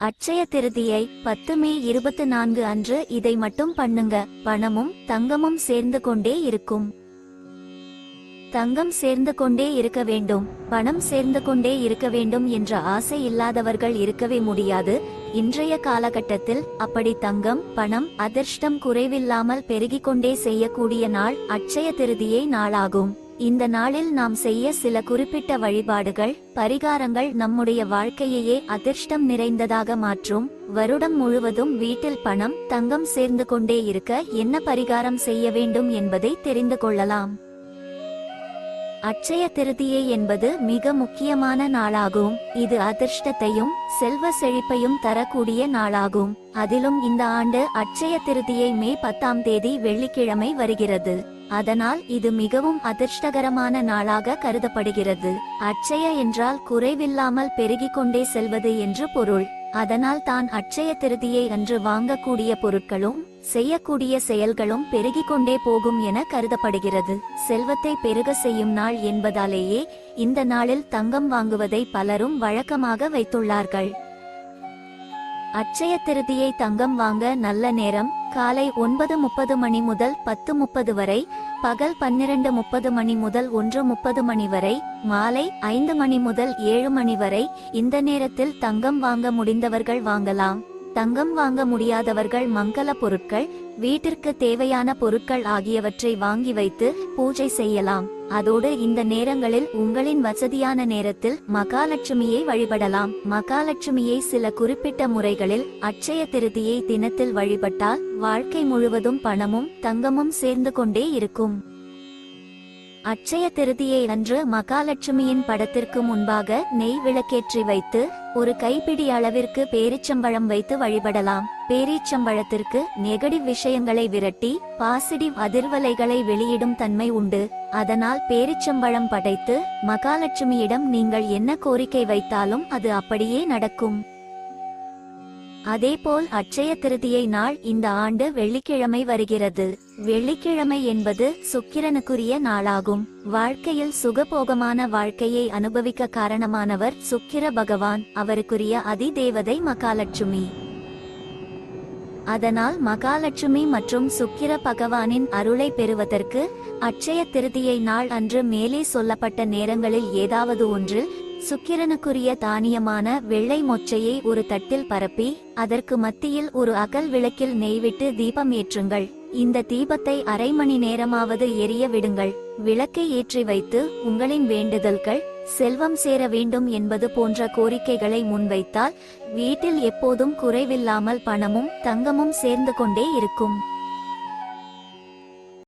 அட்சய திருதியை பத்து மே இருபத்தி நான்கு அன்று இதை மட்டும் பண்ணுங்க. பணமும் தங்கமும் சேர்ந்து கொண்டே இருக்கும். தங்கம் சேர்ந்து கொண்டே இருக்க வேண்டும். பணம் சேர்ந்து கொண்டே இருக்க வேண்டும் என்ற ஆசை இல்லாதவர்கள் இருக்கவே முடியாது. இன்றைய காலகட்டத்தில் அப்படி தங்கம் பணம் அதிர்ஷ்டம் குறைவில்லாமல் பெருகிக் கொண்டே செய்யக்கூடிய நாள் அட்சய திருதியை நாளாகும். இந்த நாளில் நாம் செய்ய சில குறிப்பிட்ட வழிபாடுகள் பரிகாரங்கள் நம்முடைய வாழ்க்கையையே அதிர்ஷ்டம் நிறைந்ததாக மாற்றும். வருடம் முழுவதும் வீட்டில் பணம் தங்கம் சேர்ந்து கொண்டே இருக்க என்ன பரிகாரம் செய்ய வேண்டும் என்பதை தெரிந்து கொள்ளலாம். அட்சய திருதியை என்பது மிக முக்கியமான நாளாகும். இது அதிர்ஷ்டத்தையும் செல்வ செழிப்பையும் தரக்கூடிய நாளாகும். அதிலும் இந்த ஆண்டு அட்சய திருதியை மே பத்தாம் தேதி வெள்ளிக்கிழமை வருகிறது. அதனால் இது மிகவும் அதிர்ஷ்டகரமான நாளாக கருதப்படுகிறது. அட்சய என்றால் குறைவில்லாமல் பெருகிக் கொண்டே செல்வது என்று பொருள். அதனால் தான் அட்சய திருதியை அன்று வாங்கக்கூடிய பொருட்களும் செய்யக்கூடிய செயல்களும் பெருகிக் கொண்டே போகும் என கருதப்படுகிறது. செல்வத்தை பெருக செய்யும் நாள் என்பதாலேயே இந்த நாளில் தங்கம் வாங்குவதை பலரும் வழக்கமாக வைத்துள்ளார்கள். அட்சய திருதியை தங்கம் வாங்க நல்ல நேரம். காலை ஒன்பது முப்பது மணி முதல் பத்து முப்பது வரை பகல் பன்னிரண்டு முப்பது மணி முதல் ஒன்று முப்பது மணி வரை மாலை ஐந்து மணி முதல் ஏழு மணி வரை. இந்த நேரத்தில் தங்கம் வாங்க முடிந்தவர்கள் வாங்கலாம். தங்கம் வாங்க முடியாதவர்கள் மங்கள பொருட்கள் வீட்டிற்கு தேவையான பொருட்கள் ஆகியவற்றை வாங்கி வைத்து பூஜை செய்யலாம். அதோடு இந்த நேரங்களில் உங்களின் வசதியான நேரத்தில் மகாலட்சுமியை வழிபடலாம். மகாலட்சுமியை சில குறிப்பிட்ட முறைகளில் அட்சய திருதியை தினத்தில் வழிபட்டால் வாழ்க்கை முழுவதும் பணமும் தங்கமும் சேர்ந்து கொண்டே இருக்கும். அட்சய திருதியை அன்று மகாலட்சுமியின் படத்திற்கு முன்பாக நெய் விளக்கேற்றி வைத்து ஒரு கைப்பிடி அளவிற்கு பேரிச்சம்பழம் வைத்து வழிபடலாம். பேரீச்சம்பழத்திற்கு நெகடிவ் விஷயங்களை விரட்டி பாசிட்டிவ் அதிர்வலைகளை வெளியிடும் தன்மை உண்டு. அதனால் பேரிச்சம்பழம் படைத்து மகாலட்சுமியிடம் நீங்கள் என்ன கோரிக்கை வைத்தாலும் அது அப்படியே நடக்கும். அதேபோல் அட்சய திருதியை நாள் இந்த ஆண்டு வெள்ளிக்கிழமை வருகிறது. வெள்ளிக்கிழமை என்பது சுக்கிரனுக்குரிய நாளாகும். வாழ்க்கையில் சுகபோகமான வாழ்க்கையை அனுபவிக்க காரணமானவர் சுக்கிர பகவான் அவருக்குரிய அதிதேவதை மகாலட்சுமி. அதனால் மகாலட்சுமி மற்றும் சுக்கிர பகவானின் அருளை பெறுவதற்கு அட்சய திருதியை நாள் அன்று மேலே சொல்லப்பட்ட நேரங்களில் ஏதாவது ஒன்று சுக்கிரனுக்குரிய தானியமான வெள்ளை மொச்சையை ஒரு தட்டில் பரப்பி அதற்கு மத்தியில் ஒரு அகல் விளக்கில் நெய்விட்டு தீபம் ஏற்றுங்கள். இந்த தீபத்தை அரை மணி நேரமாவது எரிய விடுங்கள். விளக்கை ஏற்றி வைத்து உங்களின் வேண்டுதல்கள் செல்வம் சேர வேண்டும் என்பது போன்ற கோரிக்கைகளை முன்வைத்தால் வீட்டில் எப்போதும் குறைவில்லாமல் பணமும் தங்கமும் சேர்ந்து கொண்டே இருக்கும்.